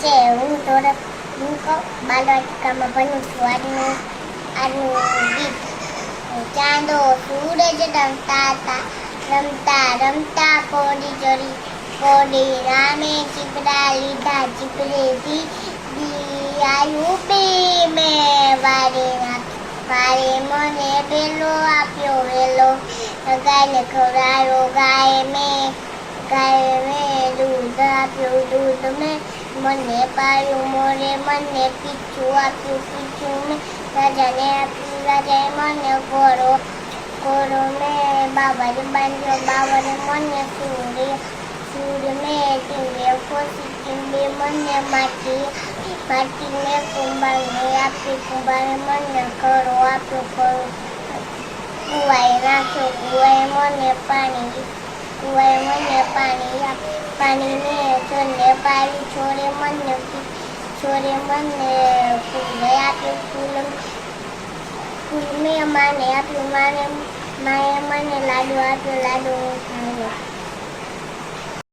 છે, હું થોડોક હું કહું, બાલવાટિકામાં ભણું છું. આજનું આજનું ગીત, ચાંદો સૂરજ રમતા હતા, રમતા રમતા કોડી ચોરી કોડી રામે ચીપડા લીધા ચીપડેથી દિયાયું બે મેં વારે વારે મને પેલો આપ્યો, વેલો. ગાયને ખવડાયો ગાય મેં ગાય મેં દૂધ આપ્યું દૂધ મેં મને પાયું, મોરે મને પીછું આપ્યું, પીછું મેં રાજાને આપ્યું. રાજાએ મને ઘોડો ઘોડો મેં બાબાને બાંધ્યો બાબાને મને સૂર્ય સૂર્ય મેં ટીંબે ખોસી ટીંબે મને માટી માટીને કુંભારને આપી, કુંભારે મને ઘરો આપ્યો, ઘરો કુવાએ નાખ્યો કુવાએ મને પાણી મને પાણી આપ, પાણીને છોડને પાડી છોરે મને છોરે મને ફૂલે આપ્યું ફૂલ ફૂલ મેં માને આપ્યું, મારે, માએ મને લાડુ આપ્યો, લાડુ ખાયો